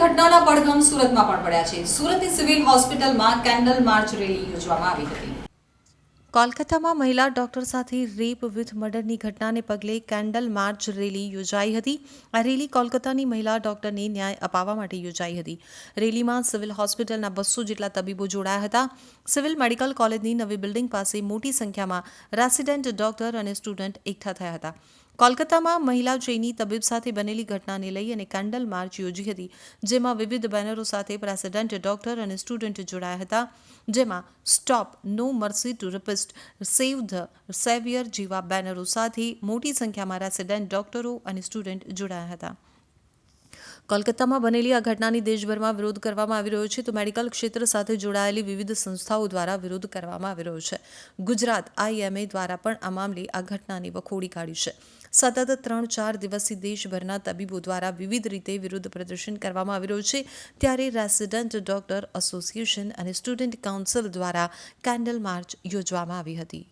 પરિણામ સુરતમાં પણ પડ્યા છે. સુરતની સિવિલ હોસ્પિટલમાં કેન્ડલ માર્ચ રેલી યોજવામાં આવી હતી. કોલકાતામાં મહિલા ડોક્ટર સાથે રેપ વિથ મર્ડરની ઘટનાને પગલે કેન્ડલ માર્ચ રેલી યોજાઈ હતી. આ રેલી કોલકાતાની મહિલા ડોક્ટરને ન્યાય અપાવવા માટે યોજાઈ હતી. રેલીમાં સિવિલ હોસ્પિટલના બસો જેટલા તબીબો જોડાયા હતા. સિવિલ મેડિકલ કોલેજની નવી બિલ્ડિંગ પાસે મોટી સંખ્યામાં રેસિડેન્ટ ડોક્ટર અને સ્ટુડન્ટ એકઠા થયા હતા. કોલકાતામાં મહિલા જૈની તબીબ સાથે બનેલી ઘટનાને લઈ અને કેન્ડલ માર્ચ યોજી હતી, જેમાં વિવિધ બેનરો સાથે પ્રેસિડેન્ટ, ડોક્ટર અને સ્ટુડન્ટ જોડાયા હતા, જેમાં stop no mercy to rapist save the saviour જેવા બેનરો સાથે મોટી સંખ્યામાં રેસિડેન્ટ, ડોક્ટરો અને સ્ટુડન્ટ જોડાયા હતા. કોલકાતામાં બનેલી આ ઘટનાની દેશભરમાં વિરોધ કરવામાં આવી રહ્યો છે તો મેડિકલ ક્ષેત્ર સાથે જોડાયેલી વિવિધ સંસ્થાઓ દ્વારા વિરોધ કરવામાં આવી રહ્યો છે. ગુજરાત આઈએમએ દ્વારા પણ આ મામલે આ ઘટનાને વખોડી કાઢી છે. સતત ત્રણ ચાર દિવસથી દેશભરના તબીબો દ્વારા વિવિધ રીતે વિરોધ પ્રદર્શન કરવામાં આવી રહ્યું છે. ત્યારે રેસિડન્ટ ડોક્ટર એસોસિએશન અને સ્ટુડન્ટ કાઉન્સિલ દ્વારા કેન્ડલ માર્ચ યોજવામાં આવી હતી.